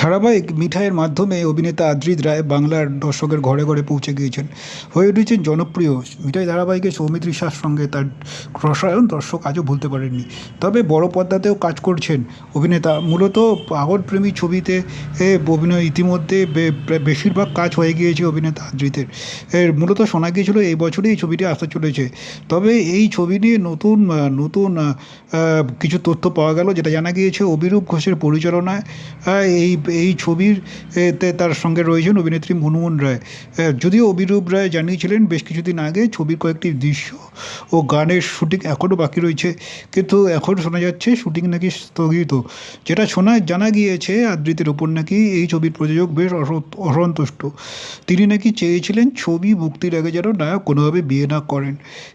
ধারাবাহিক মিঠাইয়ের মাধ্যমে অভিনেতা আদ্রিত রায় বাংলার দর্শকের ঘরে ঘরে পৌঁছে গিয়েছেন। হয়ে উঠেছেন জনপ্রিয় মিঠাই ধারাবাহিকে সৌমিত্রী শাহর সঙ্গে তার রসায়ন দর্শক আজও ভুলতে পারেননি। তবে বড় পর্দাতেও কাজ করছেন অভিনেতা। মূলত পাগল প্রেমী ছবিতে অভিনয় ইতিমধ্যে বেশিরভাগ কাজ হয়ে গিয়েছে অভিনেতা আদ্রিতের। এর মূলত শোনা গিয়েছিল এই বছরই এই ছবিটি আসতে চলেছে। তবে এই ছবি নিয়ে নতুন নতুন কিছু তথ্য পাওয়া গেল, যেটা জানা গিয়েছে অভিরূপ ঘোষের পরিচালনায় এই এই ছবির তার সঙ্গে রয়েছেন অভিনেত্রী মনমোহন রায়। যদিও অভিরূপ রায় জানিয়েছিলেন, বেশ কিছুদিন আগে ছবির কয়েকটি দৃশ্য ও গানের শুটিং এখনও বাকি রয়েছে। কিন্তু এখন শোনা যাচ্ছে শুটিং নাকি স্থগিত। যেটা শোনা, জানা গিয়েছে, আদ্রিতের ওপর নাকি এই ছবির প্রযোজক বেশ অসন্তুষ্ট। তিনি নাকি চেয়েছিলেন ছবি মুক্তির আগে যেন নায়ক কোনোভাবে বিয়ে না করেন।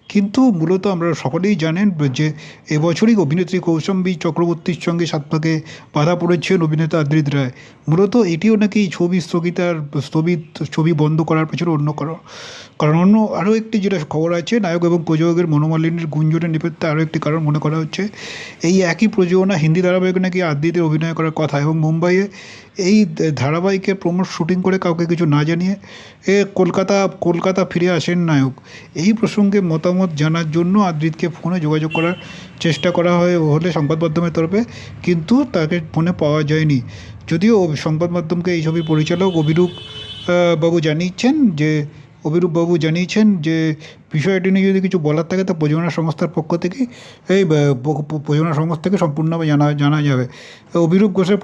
কিন্তু মূলত আমরা সকলেই জানেন যে এবছরই অভিনেত্রী কৌশম্বী চক্রবর্তীর সঙ্গে সাতপাকে বাধা পড়েছেন অভিনেতা আদ্রিত রায়। মূলত এটিও নাকি ছবি স্থগিতার, স্থগিত, ছবি বন্ধ করার পেছনে অন্য কারণ কারণ অন্য আরও একটি যেটা খবর আছে, নায়ক এবং প্রযোজকের মনোমালিন্যের গুঞ্জনের নেপথ্যে আরও একটি কারণ মনে করা হচ্ছে। এই একই প্রযোজনা হিন্দি ধারাবাহিক নাকি আদিতে অভিনয় করার কথা এবং মুম্বাইয়ে এই ধারাবাহিকে প্রমোট শুটিং করে কাউকে কিছু না জানিয়ে এ কলকাতা কলকাতা ফিরে আসেন নায়ক। এই প্রসঙ্গে মতামত জানার জন্য আদ্রিতকে ফোনে যোগাযোগ করার চেষ্টা করা হয় হলে সংবাদ মাধ্যমের তরফে, কিন্তু তাকে ফোনে পাওয়া যায়নি। যদিও সংবাদ মাধ্যমকে এই ছবির পরিচালক অভিরূপ বাবু জানিয়েছেন যে, অভিরূপ বাবু জানিয়েছেন যে, বিষয়টি নিয়ে যদি কিছু বলার থাকে তা প্রযোজনা সংস্থার পক্ষ থেকে, এই প্রযোজনা সংস্থাকে সম্পূর্ণভাবে জানা জানা যাবে। অভিরূপ ঘোষের